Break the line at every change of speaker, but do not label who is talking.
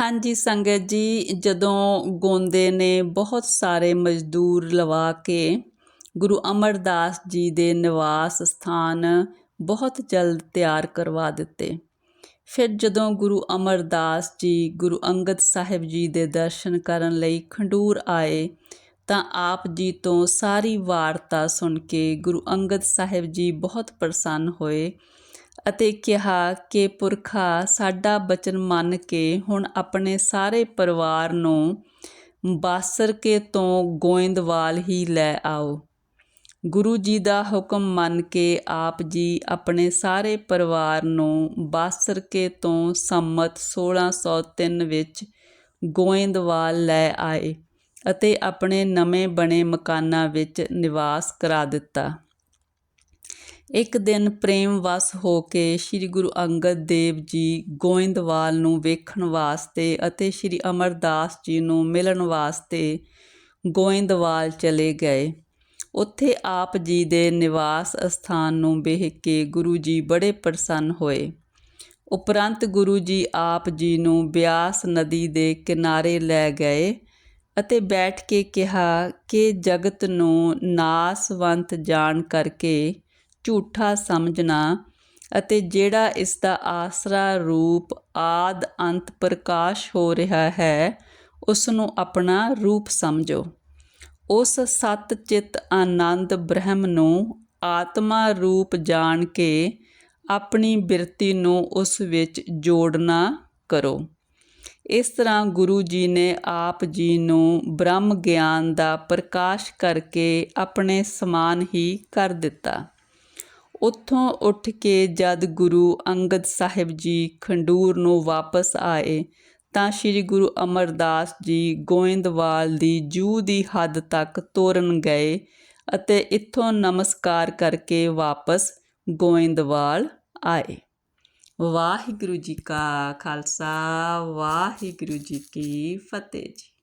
ਹਾਂਜੀ ਸੰਗਤ ਜੀ, ਜਦੋਂ ਗੋਂਦੇ ਨੇ ਬਹੁਤ ਸਾਰੇ ਮਜ਼ਦੂਰ ਲਵਾ ਕੇ ਗੁਰੂ ਅਮਰਦਾਸ ਜੀ ਦੇ ਨਿਵਾਸ ਸਥਾਨ ਬਹੁਤ ਜਲਦ ਤਿਆਰ ਕਰਵਾ ਦਿੱਤੇ। ਫਿਰ ਜਦੋਂ ਗੁਰੂ ਅਮਰਦਾਸ ਜੀ ਗੁਰੂ ਅੰਗਦ ਸਾਹਿਬ ਜੀ ਦੇ ਦਰਸ਼ਨ ਕਰਨ ਲਈ ਖੰਡੂਰ ਆਏ, ਤਾਂ ਆਪ ਜੀ ਤੋਂ ਸਾਰੀ ਵਾਰਤਾ ਸੁਣ ਕੇ ਗੁਰੂ ਅੰਗਦ ਸਾਹਿਬ ਜੀ ਬਹੁਤ ਪ੍ਰਸੰਨ ਹੋਏ। ਅਤੇ ਕਿਹਾ ਕਿ ਪੁਰਖਾ ਸਾਡਾ ਬਚਨ ਮੰਨ ਕੇ ਹੁਣ ਆਪਣੇ ਸਾਰੇ ਪਰਿਵਾਰ ਨੂੰ ਬਾਸਰਕੇ ਤੋਂ ਗੋਇੰਦਵਾਲ ਹੀ ਲੈ ਆਓ। ਗੁਰੂ ਜੀ ਦਾ ਹੁਕਮ ਮੰਨ ਕੇ ਆਪ ਜੀ ਆਪਣੇ ਸਾਰੇ ਪਰਿਵਾਰ ਨੂੰ ਬਾਸਰਕੇ ਤੋਂ ਸੰਮਤ 1603 ਵਿੱਚ ਗੋਇੰਦਵਾਲ ਲੈ ਆਏ ਅਤੇ ਆਪਣੇ ਨਵੇਂ ਬਣੇ ਮਕਾਨਾਂ ਵਿੱਚ ਨਿਵਾਸ ਕਰਾ ਦਿੱਤਾ। ਇੱਕ ਦਿਨ ਪ੍ਰੇਮ ਵਸ ਹੋ ਕੇ ਸ੍ਰੀ ਗੁਰੂ ਅੰਗਦ ਦੇਵ ਜੀ ਗੋਇੰਦਵਾਲ ਨੂੰ ਵੇਖਣ ਵਾਸਤੇ ਅਤੇ ਸ੍ਰੀ ਅਮਰਦਾਸ ਜੀ ਨੂੰ ਮਿਲਣ ਵਾਸਤੇ ਗੋਇੰਦਵਾਲ ਚਲੇ ਗਏ। ਉੱਥੇ ਆਪ ਜੀ ਦੇ ਨਿਵਾਸ ਸਥਾਨ ਨੂੰ ਵੇਖ ਕੇ ਗੁਰੂ ਜੀ ਬੜੇ ਪ੍ਰਸੰਨ ਹੋਏ। ਉਪਰੰਤ ਗੁਰੂ ਜੀ ਆਪ ਜੀ ਨੂੰ ਬਿਆਸ ਨਦੀ ਦੇ ਕਿਨਾਰੇ ਲੈ ਗਏ ਅਤੇ ਬੈਠ ਕੇ ਕਿਹਾ ਕਿ ਜਗਤ ਨੂੰ ਨਾਸਵੰਤ ਜਾਣ ਕਰਕੇ ਝੂਠਾ ਸਮਝਣਾ ਅਤੇ ਜਿਹੜਾ ਇਸ ਦਾ ਆਸਰਾ ਰੂਪ ਆਦ ਅੰਤ ਪ੍ਰਕਾਸ਼ ਹੋ ਰਿਹਾ ਹੈ, ਉਸ ਨੂੰ ਆਪਣਾ ਰੂਪ ਸਮਝੋ। ਉਸ ਸਤ ਚਿਤ ਆਨੰਦ ਬ੍ਰਹਮ ਨੂੰ ਆਤਮਾ ਰੂਪ ਜਾਣ ਕੇ ਆਪਣੀ ਬਿਰਤੀ ਨੂੰ ਉਸ ਵਿੱਚ ਜੋੜਨਾ ਕਰੋ। ਇਸ ਤਰ੍ਹਾਂ ਗੁਰੂ ਜੀ ਨੇ ਆਪ ਜੀ ਨੂੰ ਬ੍ਰਹਮ ਗਿਆਨ ਦਾ ਪ੍ਰਕਾਸ਼ ਕਰਕੇ ਆਪਣੇ ਸਮਾਨ ਹੀ ਕਰ ਦਿੱਤਾ। ਉੱਥੋਂ ਉੱਠ ਕੇ ਜਦ ਗੁਰੂ ਅੰਗਦ ਸਾਹਿਬ ਜੀ ਖੰਡੂਰ ਨੂੰ ਵਾਪਸ ਆਏ, ਤਾਂ ਸ੍ਰੀ ਗੁਰੂ ਅਮਰਦਾਸ ਜੀ ਗੋਇੰਦਵਾਲ ਦੀ ਜੂ ਦੀ ਹੱਦ ਤੱਕ ਤੋਰਨ ਗਏ ਅਤੇ ਇੱਥੋਂ ਨਮਸਕਾਰ ਕਰਕੇ ਵਾਪਸ ਗੋਇੰਦਵਾਲ ਆਏ। ਵਾਹਿਗੁਰੂ ਜੀ ਕਾ ਖਾਲਸਾ, ਵਾਹਿਗੁਰੂ ਜੀ ਕੀ ਫਤਿਹ ਜੀ।